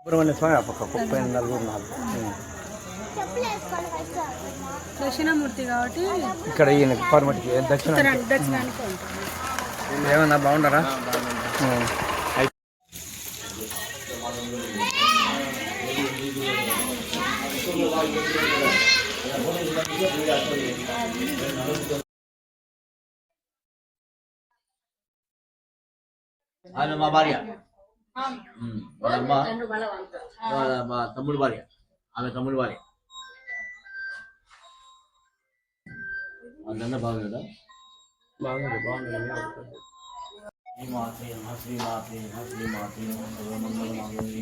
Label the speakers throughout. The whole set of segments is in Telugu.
Speaker 1: సుబ్రహ్మణ్య స్వామి ఆ పక్క ముప్పై నలుగురు నాలుగు. ఉం.
Speaker 2: దక్షిణామూర్తి కాబట్టి
Speaker 1: ఇక్కడ ఈయన పర్మటికి దక్షిణ
Speaker 2: దక్షిణానికి? ఉంటుంది.
Speaker 1: ఏమన్నా బాగుంటారా ఉం. అయి-
Speaker 3: ఆయన మా భార్య ఉమ్, వాళ్ళ అమ్మ వాళ్ళ మా తమ్ముడు భార్య ఆమె తమ్ముడు భార్య అందన్న బాగుందా
Speaker 1: బాగుంది బాగుంది
Speaker 3: శ్రీమాతే నమ శ్రీమాతే నమ శ్రీమాతే నమ సర్వమంగళ మాంగళ్యే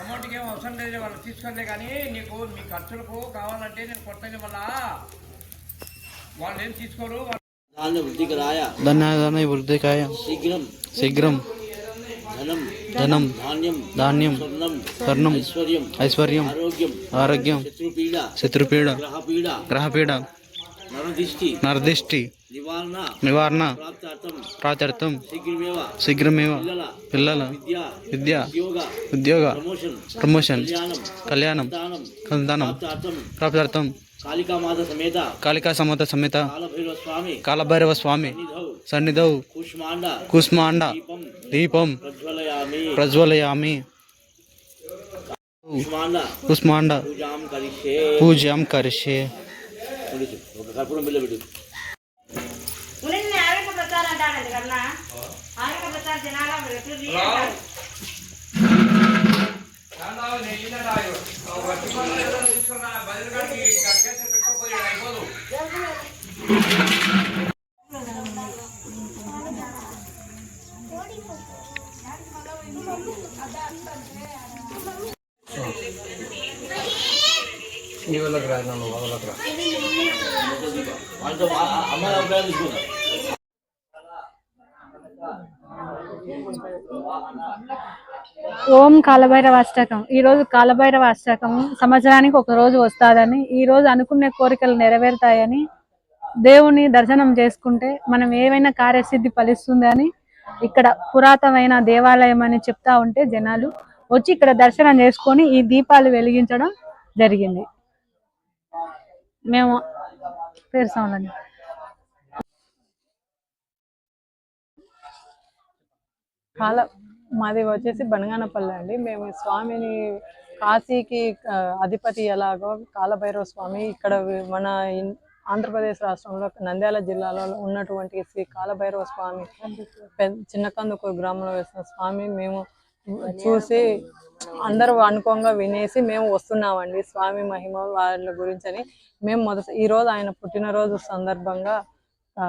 Speaker 4: అమౌంట్కి ఏం అవసరం లేదు వాళ్ళు తీసుకోలే కానీ నీకు మీ ఖర్చులకు కావాలంటే నేను కొట్టని వల్ల వాళ్ళు ఏం తీసుకోరు
Speaker 5: ధన్యధన వృద్ధికాయ.
Speaker 3: శీఘ్రం.
Speaker 5: శీఘ్రం.
Speaker 3: ధనం.
Speaker 5: ధనం.
Speaker 3: ధాన్యం.
Speaker 5: ధాన్యం.
Speaker 3: స్వర్ణం.
Speaker 5: స్వర్ణం.
Speaker 3: ఐశ్వర్యం.
Speaker 5: ఐశ్వర్యం.
Speaker 3: ఆరోగ్యం.
Speaker 5: ఆరోగ్యం.
Speaker 3: శత్రుపీడ.
Speaker 5: శత్రుపీడ.
Speaker 3: గ్రహపీడ.
Speaker 5: గ్రహపీడ.
Speaker 3: నరదిష్టి. నివారణ.
Speaker 5: ప్రాచార్థం
Speaker 3: శీఘ్రమేవ. పిల్లల. విద్య. ఉద్యోగ. ప్రమోషన్. కళ్యాణం.
Speaker 5: సంతానం
Speaker 3: ప్రాప్తార్థం.
Speaker 5: కాళికా సమత. సమేత
Speaker 3: కాలభైరవ స్వామి.
Speaker 5: సన్నిధౌ.
Speaker 3: కుష్మాండ. దీపం. ప్రజ్వలయామి. కుష్మాండ. పూజాం కరిష్యే.
Speaker 5: పూజాం కరిష్యే
Speaker 3: పిలుచు. ఒక కర్పూరం బిల్ల పెట్టు
Speaker 1: వాళ్ళకి నన్ను వాళ్ళకి రా
Speaker 2: ఓం కాలభైరవ అష్టకం ఈ రోజు కాలభైరవ అష్టకం సంవత్సరానికి ఒక రోజు వస్తాదని ఈ రోజు అనుకునే కోరికలు నెరవేరుతాయని దేవుని దర్శనం చేసుకుంటే మనం ఏవైనా కార్యసిద్ధి ఫలిస్తుంది అని ఇక్కడ పురాతనమైన దేవాలయం అని చెప్తా ఉంటే జనాలు వచ్చి ఇక్కడ దర్శనం చేసుకొని ఈ దీపాలు వెలిగించడం జరిగింది. మేము పేరు సౌండ్ కాల మాది వచ్చేసి బనగానపల్లి అండి. మేము స్వామిని కాశీకి అధిపతి ఎలాగో కాలభైరవ స్వామి ఇక్కడ మన ఆంధ్రప్రదేశ్ రాష్ట్రంలో నంద్యాల జిల్లాలో ఉన్నటువంటి శ్రీ కాలభైరవ స్వామి చిన్నకందుకూరు గ్రామంలో వేసిన స్వామి. మేము చూసి అందరూ అనుకోంగా వినేసి మేము వస్తున్నామండి. స్వామి మహిమ వాళ్ళ అని మేము మొదట ఈ రోజు ఆయన పుట్టినరోజు సందర్భంగా ఆ,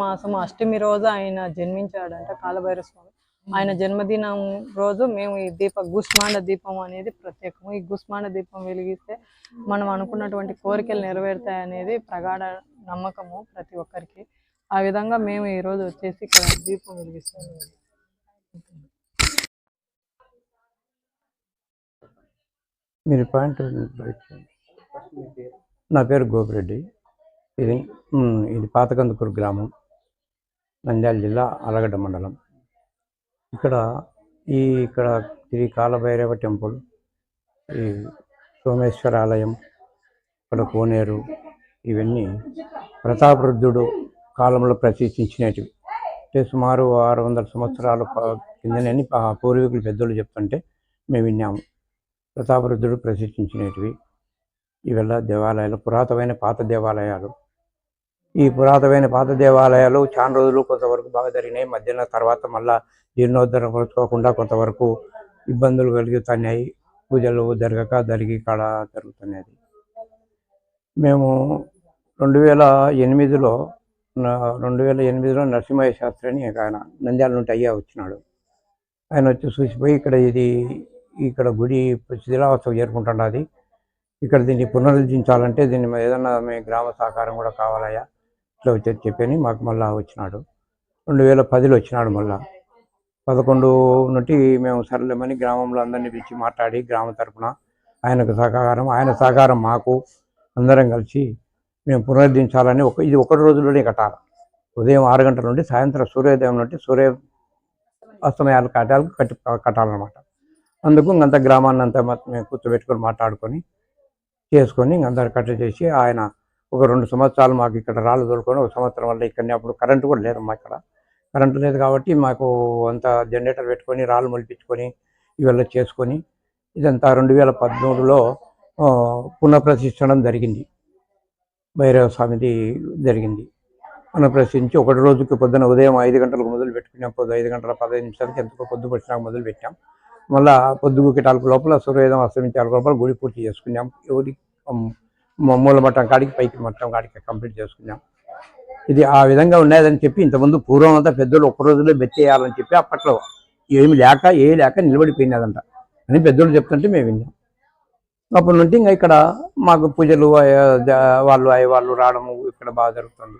Speaker 2: మాసం అష్టమి రోజు ఆయన జన్మించాడంట కాలభైర స్వామి. ఆయన జన్మదినం రోజు మేము ఈ దీప గుస్మాండ దీపం అనేది ప్రత్యేకము. ఈ గుస్మాండ దీపం వెలిగిస్తే మనం అనుకున్నటువంటి కోరికలు నెరవేరుతాయి అనేది ప్రగాఢ నమ్మకము ప్రతి ఒక్కరికి. ఆ విధంగా మేము ఈ రోజు వచ్చేసి ఇక్కడ దీపం వెలిగిస్తున్నాము
Speaker 1: మీరు పాయింట్ నా పేరు గోపిరెడ్డి. ఇది ఇది పాతకందుకూరు గ్రామం నంద్యాల జిల్లా అలగడ్డ మండలం. ఇక్కడ ఈ ఇక్కడ శ్రీ కాలభైరవ టెంపుల్ ఈ సోమేశ్వర ఆలయం ఇక్కడ కోనేరు ఇవన్నీ ప్రతాపరుద్ధుడు కాలంలో ప్రతిష్ఠించినటివి. అంటే సుమారు ఆరు వందల సంవత్సరాల కిందనని పూర్వీకులు పెద్దలు చెప్తుంటే మేము విన్నాము. ప్రతాపరుద్రుడు ప్రతిష్ఠించినటివి ఇవల్ల దేవాలయాలు పురాతనమైన పాత దేవాలయాలు. ఈ పురాతనమైన పాత దేవాలయాలు చాలా రోజులు కొంతవరకు బాగా జరిగినాయి. మధ్యాహ్నం తర్వాత మళ్ళా జీర్ణోద్ధరణ పరుచుకోకుండా కొంతవరకు ఇబ్బందులు కలుగుతున్నాయి. పూజలు జరగక జరిగి కాడ జరుగుతున్నది. మేము రెండు వేల ఎనిమిదిలో రెండు వేల ఎనిమిదిలో నరసింహయ్య శాస్త్రి అని ఒక ఆయన నంద్యాల నుండి అయ్యా వచ్చినాడు. ఆయన వచ్చి చూసిపోయి ఇక్కడ ఇది ఇక్కడ గుడి శిథిలావస్థ చేరుకుంటున్నది ఇక్కడ దీన్ని పునరుద్ధరించాలంటే దీన్ని ఏదన్నా మీ గ్రామ సహకారం కూడా కావాలయ్యా. ఇట్లా వచ్చి చెప్పని మాకు మళ్ళా వచ్చినాడు. రెండు వేల పదిలో వచ్చినాడు మళ్ళా. పదకొండు నుండి మేము సరళమని గ్రామంలో అందరినీ పిలిచి మాట్లాడి గ్రామ తరపున ఆయనకు సహకారం ఆయన సహకారం మాకు. అందరం కలిసి మేము పునరుద్ధరించాలని ఒక ఇది ఒకటి రోజుల్లోనే కట్టాలి. ఉదయం ఆరు గంటల నుండి సాయంత్రం సూర్యోదయం నుండి సూర్య అస్తమయాలు కట్టాలి కట్టి కట్టాలన్నమాట. అందుకు ఇంకంత గ్రామాన్ని అంతా మేము కూర్చోబెట్టుకొని మాట్లాడుకొని చేసుకొని ఇంకంతా అందరు కట్ట చేసి ఆయన ఒక రెండు సంవత్సరాలు మాకు ఇక్కడ రాళ్ళు తోలుకొని ఒక సంవత్సరం వల్ల ఇక్కడ అప్పుడు కరెంటు కూడా లేదు మా ఇక్కడ. కరెంటు లేదు కాబట్టి మాకు అంత జనరేటర్ పెట్టుకొని రాళ్ళు మొలిపించుకొని ఇవల్ల చేసుకొని ఇదంతా రెండు వేల పద్మూడులో ఆ, పునఃప్రతిష్టడం జరిగింది. భైరవ స్వామిది జరిగింది. పునఃప్రతిష్ఠించి ఒకటి రోజుకి పొద్దున ఉదయం ఐదు గంటలకు మొదలు పెట్టుకున్నాం పొద్దు ఐదు గంటల పదహైదు నిమిషాలకి ఎంతకో పొద్దు పడిచినాక మొదలు పెట్టాం మళ్ళా పొద్దుగు కిటాలకు లోపల సూర్యోదయం అస్తమించాల లోపల గుడి పూర్తి చేసుకున్నాం. ఎవరి మూల మట్టం కాడికి పైకి మట్టం కాడికి కంప్లీట్ చేసుకున్నాం. ఇది ఆ విధంగా ఉండేదని చెప్పి ఇంతకుముందు పూర్వం అంతా పెద్దలు ఒక్క రోజులో బెత్తేయాలని చెప్పి అప్పట్లో ఏమి లేక ఏ లేక నిలబడిపోయినదంట అని పెద్దలు చెప్తుంటే మేము విన్నాం. అప్పటి నుండి ఇంకా ఇక్కడ మాకు పూజలు వాళ్ళు అయ్యే వాళ్ళు రావడము ఇక్కడ బాగా జరుగుతుంది.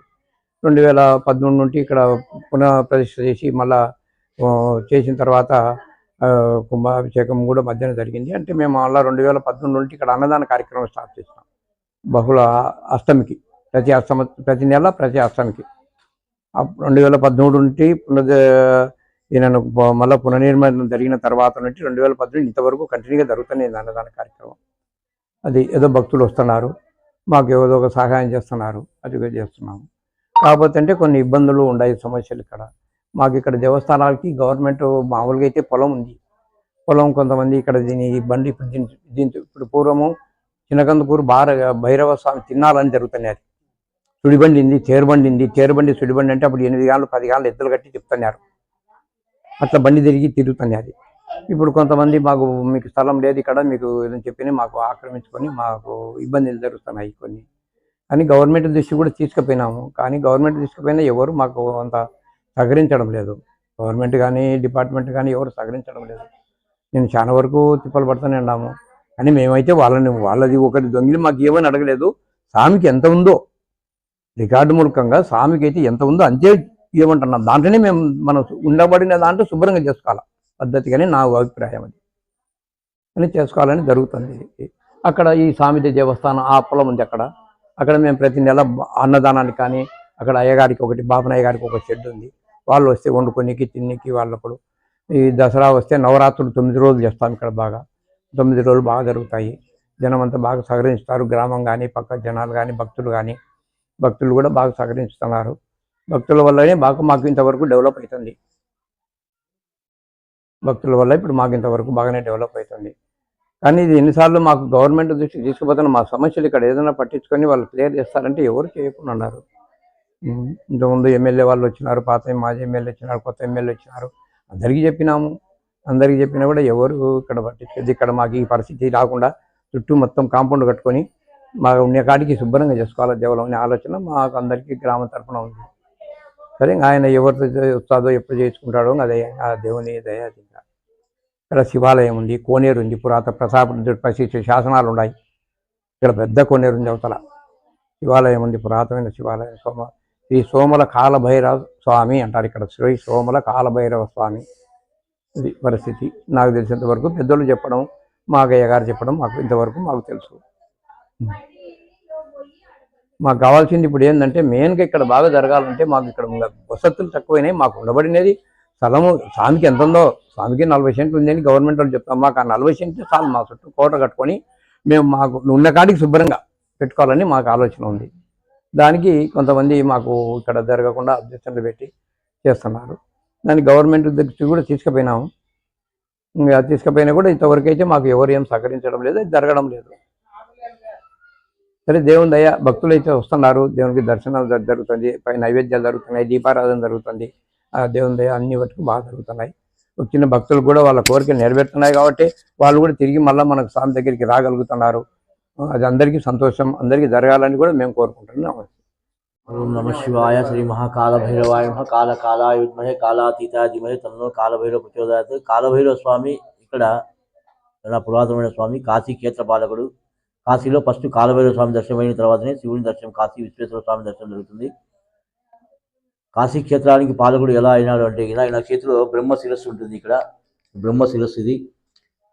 Speaker 1: రెండు వేల పదమూడు నుండి ఇక్కడ పునఃప్రతిష్ఠ చేసి మళ్ళా చేసిన తర్వాత కుంభాభిషేకం కూడా మధ్యన జరిగింది. అంటే మేము మళ్ళీ రెండు వేల పదమూడు నుండి ఇక్కడ అన్నదాన కార్యక్రమం స్టార్ట్ చేసినాం. బహుళ అష్టమికి ప్రతి అష్టమ ప్రతి నెల ప్రతి అష్టమికి రెండు వేల పదమూడు నుండి పునర్ ఈయనను మళ్ళీ పునర్నిర్మాణం జరిగిన తర్వాత నుండి రెండు వేల పద్దెనిమిది ఇంతవరకు కంటిన్యూగా జరుగుతుంది అన్నదాన కార్యక్రమం. అది ఏదో భక్తులు వస్తున్నారు మాకు ఏదో ఒక సహాయం చేస్తున్నారు అది చేస్తున్నాము. కాకపోతే అంటే కొన్ని ఇబ్బందులు ఉన్నాయి సమస్యలు ఇక్కడ. మాకు ఇక్కడ దేవస్థానాలకి గవర్నమెంట్ మామూలుగా అయితే పొలం ఉంది. పొలం కొంతమంది ఇక్కడ దీని బండి ఇప్పుడు దీని దీంతో ఇప్పుడు పూర్వము చిన్నకందుకూరు బార భైరవ స్వామి తిన్నాలని జరుగుతున్నాయి సుడిబండి ఉంది తేరుబండి ఉంది. తేరుబండి సుడిబండి అంటే అప్పుడు ఎనిమిది గాళ్ళు పది గాళ్ళు ఎద్దులు కట్టి చెప్తున్నారు అట్లా బండి తిరిగి తిరుగుతున్నది ఇప్పుడు కొంతమంది మాకు మీకు స్థలం లేదు ఇక్కడ మీకు ఏదని చెప్పి మాకు ఆక్రమించుకొని మాకు ఇబ్బందులు జరుగుతున్నాయి కొన్ని. కానీ గవర్నమెంట్ దృష్టి కూడా తీసుకుపోయినాము. కానీ గవర్నమెంట్ తీసుకుపోయినా ఎవరు మాకు అంత సహకరించడం లేదు. గవర్నమెంట్ కానీ డిపార్ట్మెంట్ కానీ ఎవరు సహకరించడం లేదు. నేను చాలా వరకు తిప్పలు పడుతూనే ఉన్నాము. కానీ మేమైతే వాళ్ళని వాళ్ళది ఒకటి దొంగిలి మాకు ఏమని అడగలేదు. స్వామికి ఎంత ఉందో రికార్డు మూలకంగా స్వామికి అయితే ఎంత ఉందో అంతే ఇవ్వమంటున్నాం. దాంట్లోనే మేము మనం ఉండబడిన దాంట్లో శుభ్రంగా చేసుకోవాలి పద్ధతిగానే నా అభిప్రాయం అది. అని చేసుకోవాలని జరుగుతుంది. అక్కడ ఈ స్వామిది దేవస్థానం ఆ పొలం ఉంది అక్కడ. అక్కడ మేము ప్రతి నెల అన్నదానానికి కానీ అక్కడ అయ్యగారికి ఒకటి బాపనయ్య గారికి ఒక షెడ్ ఉంది. వాళ్ళు వస్తే వండుకొనికి తిన్నికి వాళ్ళప్పుడు. ఈ దసరా వస్తే నవరాత్రులు తొమ్మిది రోజులు చేస్తాం ఇక్కడ బాగా. తొమ్మిది రోజులు బాగా జరుగుతాయి. జనం అంతా బాగా సహకరిస్తారు. గ్రామం కానీ పక్క జనాలు కానీ భక్తులు కానీ భక్తులు కూడా బాగా సహకరిస్తున్నారు. భక్తుల వల్లనే బాగా మాకు ఇంతవరకు డెవలప్ అవుతుంది. భక్తుల వల్ల ఇప్పుడు మాకు ఇంతవరకు బాగానే డెవలప్ అవుతుంది. కానీ ఇది ఎన్నిసార్లు మాకు గవర్నమెంట్ దృష్టికి తీసుకుపోతున్న మా సమస్యలు ఇక్కడ ఏదైనా పట్టించుకొని వాళ్ళు క్లియర్ చేస్తారంటే ఎవరు చేయకుండా ఉన్నారు. ఇంతకుముందు ఎమ్మెల్యే వాళ్ళు వచ్చినారు పాత మాజీ ఎమ్మెల్యే వచ్చినారు కొత్త ఎమ్మెల్యే వచ్చినారు. అందరికీ చెప్పినాము. అందరికీ చెప్పినా కూడా ఎవరు ఇక్కడ పట్టించేది ఇక్కడ మాకు ఈ పరిస్థితి రాకుండా చుట్టూ మొత్తం కాంపౌండ్ కట్టుకొని మాకు ఉండే కాడికి శుభ్రంగా చేసుకోవాలి దేవలం అనే ఆలోచన మాకు అందరికీ గ్రామం తరఫున ఉంది. సరే ఆయన ఎవరితో వస్తాదో ఎప్పుడు చేసుకుంటాడో అదే ఆ దేవుని దయ ఇక్కడ శివాలయం ఉంది కోనేరు ఉంది పురాత ప్రతాప ప్రసిద్ధ శాసనాలు ఉన్నాయి. ఇక్కడ పెద్ద కోనేరు ఉంది అవతల. శివాలయం ఉంది పురాతనమైన శివాలయం సోమ శ్రీ సోమల కాలభైరవ స్వామి అంటారు ఇక్కడ. శ్రీ సోమల కాలభైరవ స్వామి. ఇది పరిస్థితి. నాకు తెలిసినంత వరకు పెద్దోళ్ళు చెప్పడం మాకయ్య గారు చెప్పడం మాకు ఇంతవరకు మాకు తెలుసు. మాకు కావాల్సింది ఇప్పుడు ఏంటంటే మెయిన్గా ఇక్కడ బాగా జరగాలంటే మాకు ఇక్కడ ఉన్న వసతులు తక్కువైనాయి మాకు ఉండబడినది స్థలము స్వామికి ఎంత ఉందో స్వామికి నలభై సెంట్లు ఉందని గవర్నమెంట్ వాళ్ళు చెప్తాం మాకు ఆ నలభై సెంట్లు చాలు మా చుట్టూ కోట కట్టుకొని మేము మాకు ఉన్న కాడికి శుభ్రంగా పెట్టుకోవాలని మాకు ఆలోచన ఉంది. దానికి కొంతమంది మాకు ఇక్కడ జరగకుండా అభ్యర్థనలు పెట్టి చేస్తున్నారు. దాన్ని గవర్నమెంట్ దగ్గర కూడా తీసుకుపోయినాము ఇంకా తీసుకుపోయినా కూడా ఇంతవరకు అయితే మాకు ఎవరు ఏం సహకరించడం లేదు జరగడం లేదు. సరే దేవుని దయ భక్తులు అయితే వస్తున్నారు. దేవునికి దర్శనాలు జరుగుతుంది. పై నైవేద్యాలు జరుగుతున్నాయి దీపారాధన జరుగుతుంది. ఆ దేవుని దయ అన్ని వరకు బాగా జరుగుతున్నాయి. వచ్చిన భక్తులు కూడా వాళ్ళ కోరికలు నెరవేరుతున్నాయి కాబట్టి వాళ్ళు కూడా తిరిగి మళ్ళీ మనకు స్వామి దగ్గరికి రాగలుగుతున్నారు. అది అందరికీ సంతోషం అందరికీ జరగాలని కూడా మేము కోరుకుంటున్నాం.
Speaker 3: ఓం నమ శివాయ శ్రీ మహాకాల భైరవాయ కాల కాలాయుద్మహే కాలాతీతాదిమహే తన్నో కాలభైరవ ప్రచోదయాత్. కాలభైరవ స్వామి ఇక్కడ చాలా పురాతనమైన స్వామి కాశీ క్షేత్ర పాలకుడు. కాశీలో ఫస్ట్ కాలభైరవ స్వామి దర్శనం అయిన తర్వాతనే శివుని దర్శనం కాశీ విశ్వేశ్వర స్వామి దర్శనం జరుగుతుంది. కాశీ క్షేత్రానికి పాలకుడు ఎలా అయినాడు అంటే ఇలా ఆయన చేతిలో బ్రహ్మ శిరస్సు ఉంటుంది ఇక్కడ. బ్రహ్మ శిరస్సు ఇది.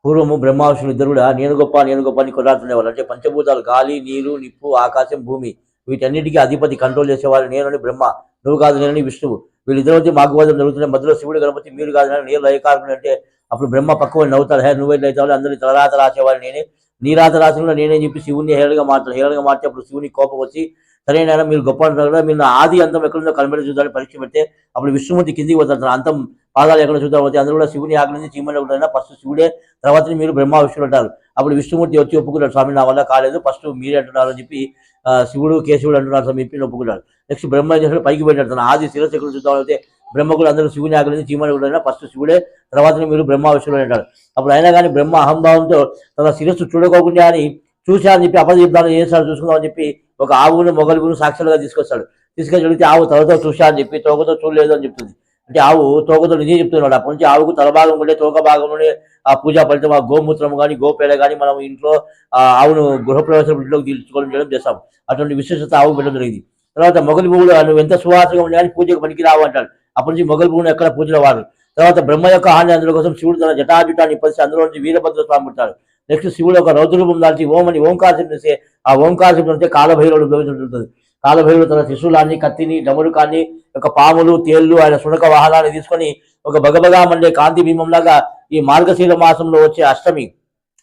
Speaker 3: పూర్వము బ్రహ్మావిష్ణులు ఇద్దరు కూడా నేను గొప్ప నేను గొప్ప అని కొట్లాడుతుండేవాళ్ళు. అంటే పంచభూతాలు గాలి నీరు నిప్పు ఆకాశం భూమి వీటన్నిటికీ అధిపతి కంట్రోల్ చేసేవాళ్ళు నేనని బ్రహ్మ నువ్వు కాదు నేనని విష్ణువు. వీళ్ళిద్దరు వచ్చి మాకువాదం జరుగుతున్న మధ్యలో శివుడు గణపతి మీరు కాదు నేను నేను లయకారకుడు అంటే అప్పుడు బ్రహ్మ పక్కవాడిని నవ్వుతాడు. హే నువ్వెట్లా అవుతావు అందరినీ తలరాత రాసేవాళ్ళు నేనే. నీ రాత రాసిన నేనే చెప్పి శివుని హేళగా మాట్లాడు హేళగా మార్చి అప్పుడు శివుని కోపం వచ్చి సరైన మీరు గొప్ప అంటారు కదా మీరు ఆది అంతం ఎక్కడుందో కనిపెట్టి చూద్దామని పరీక్ష పెడితే అప్పుడు విష్ణుమూర్తి కిందికి పోతారు అంతం పాదాలు ఎక్కడ చూద్దాం పోతే అందరూ కూడా శివుని ఆగ్రహించి నుంచి చీమని ఉంటారు ఫస్ట్ శివుడే తర్వాత మీరు బ్రహ్మ విష్ణుడు అంటారు. అప్పుడు విష్ణుమూర్తి వచ్చి ఒప్పుకున్నాడు స్వామి నా వల్ల కాలేదు ఫస్ట్ మీరే అంటున్నారు అని చెప్పి ఆ, శివుడు కేశవుడు అంటున్నారు స్వామి చెప్పి ఒప్పుకున్నాడు నెక్స్ట్ బ్రహ్మ చేసిన పైకి పెట్టాడు తన ఆది శిరస్సు ఎక్కడ చూద్దాం అయితే బ్రహ్మకులు అందరూ శివుని ఆకలి చీమని ఫస్ట్ శివుడే తర్వాత మీరు బ్రహ్మ విష్ణుడు అంటారు అప్పుడు అయినా కానీ బ్రహ్మ అహంభావంతో తన శిరస్సు చూడకోకుండా అని చూశాని చెప్పి అపదీప్తాలు చేస్తాడు చూసుకుందామని చెప్పి ఒక ఆవును మొగలుగును సాక్షులుగా తీసుకొస్తాడు. తీసుకొని అడిగితే ఆవు తలతో చూశా అని చెప్పి తోకతో చూడలేదు అని చెప్తుంది. అంటే ఆవు తోకతో నిజం చెప్తున్నాడు. అప్పటి నుంచి ఆవుకు తల భాగం ఉండే తోక భాగంలోనే ఆ పూజా ఫలితం ఆ గోమూత్రం కానీ గోపేడ కానీ మనం ఇంట్లో ఆ ఆవును గృహప్రవేశం ఇంట్లోకి తీర్చుకోవడం చేయడం చేస్తాం. అటువంటి విశేషత ఆవు పెట్టడం జరిగింది. తర్వాత మొగలి పువ్వులు నువ్వు ఎంత సువాసంగా ఉండే కానీ పూజకు పనికి రావు అంటాడు. అప్పటి నుంచి మొగల్ భూమిని ఎక్కడ పూజలో వారు. తర్వాత బ్రహ్మ యొక్క హాని అందులో కోసం శివుడు తన జటాజుటాన్ని పరిచి అందులో నుంచి వీరభద్ర స్వామి పుట్టారు నెక్స్ట్ శివుడు ఒక రౌద్రూపం దాల్చి ఓం అని ఓంకార శబ్దం ఆ ఓంకాశం శబ్దం కాలభైరవుడు ఉపయోగించుంటుంది కాలభైరుడు తన శిశువులాన్ని కత్తిని డమరుకాన్ని ఒక పాములు తేళ్ళు ఆయన సునక వాహనాన్ని తీసుకొని ఒక బగబగా మండే కాంతి భీమంలాగా ఈ మార్గశీల మాసంలో వచ్చే అష్టమి.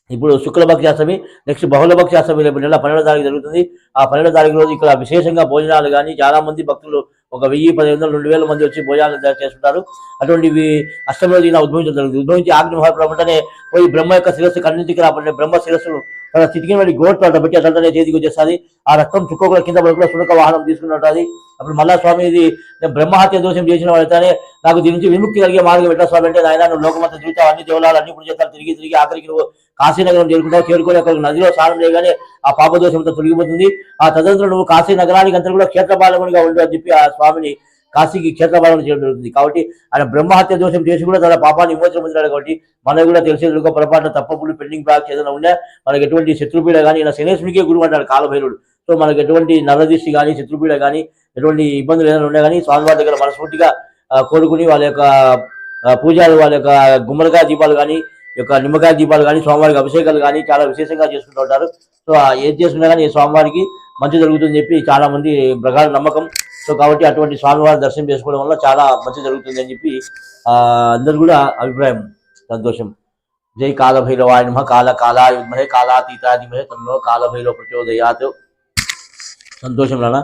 Speaker 3: ఇప్పుడు శుక్లపక్ష అష్టమి నెక్స్ట్ బహుళపక్ష అష్టమి రేపు నెల పన్నెండో తారీఖు జరుగుతుంది. ఆ పన్నెండో తారీఖు రోజు ఇక్కడ విశేషంగా భోజనాలు కానీ చాలా మంది భక్తులు ఒక వెయ్యి పదిహేను వందలు రెండు వేల మంది వచ్చి భోజనాలు ద- చేస్తుంటారు. అటువంటివి అష్టమి రోజు ఇలా ఉద్భవించడం జరుగుతుంది. ఉద్భవించి ఆగ్ని మహాప్రభు వెంటనే పోయి బ్రహ్మ యొక్క శిరస్సు కన్నింటికి రాబడిన బ్రహ్మ శిరస్సు తన చిటికిన వాడి గోట్ తోట పెట్టి అదంతా చేతికి వచ్చేస్తుంది. ఆ రక్తం చుక్క కూడా కింద పడకుండా సునక వాహనం తీసుకుని ఉంటుంది అప్పుడు మళ్ళా స్వామి ఇది నేను బ్రహ్మహత్య దోషం చేసిన వాడితేనే నాకు దీని నుంచి విముక్తి కలిగే మార్గం పెట్టా స్వామి అంటే నాయన నువ్వు లోకమంత తిరుగుతావు అన్ని దేవాలయాలు అన్ని పుణ్యతాలు తిరిగి తిరిగి ఆఖరికి నువ్వు కాశీనగరం చేరుకుంటావు. చేరుకొని అక్కడ నదిలో స్నానం చేయగానే ఆ పాపదోషంతో తొలగిపోతుంది. ఆ తదనంతరం నువ్వు కాశీ నగరానికి అంతా కూడా క్షేత్రపాలకునిగా ఉండు అని చెప్పి ఆ స్వామిని కాశీకి క్షేత్రపాలన చేయడం జరుగుతుంది. కాబట్టి ఆయన బ్రహ్మహత్య దోషం చేసి కూడా తన పాపాన్ని విమోచన పొందినాడు కాబట్టి మనకు కూడా తెలిసేది పొరపాటు తప్పప్పుడు పెండింగ్ బ్లాక్స్ ఏదైనా ఉన్నా మనకి ఎటువంటి శత్రుపీడ కానీ ఇలా శనేశ్వరికే గురువు అంటాడు కాలభైరుడు. సో మనకు ఎటువంటి నరదిష్టి కానీ శత్రుపీడ కానీ ఎటువంటి ఇబ్బందులు ఏదైనా ఉన్నా కానీ స్వామివారి దగ్గర మనస్ఫూర్తిగా కోరుకుని వాళ్ళ యొక్క పూజలు వాళ్ళ యొక్క గుమ్మడికాయ దీపాలు కానీ యొక్క నిమ్మకాయ దీపాలు కానీ స్వామివారికి అభిషేకాలు కానీ చాలా విశేషంగా చేసుకుంటూ ఉంటారు. సో ఏది చేసుకున్నా కానీ స్వామివారికి మంచి జరుగుతుంది చెప్పి చాలా మంది ప్రగాఢ నమ్మకం. సో కాబట్టి అటువంటి స్వామివారి దర్శనం చేసుకోవడం వల్ల చాలా మంచి జరుగుతుంది అని చెప్పి ఆ, అందరు కూడా అభిప్రాయం సంతోషం. జై కాలభైరవాయ నమ కాల కాలాయ విద్మహే కాలాతీతాదిమహే తన్నో కాలభైరవ ప్రచోదయాత్. సంతోషం రానా?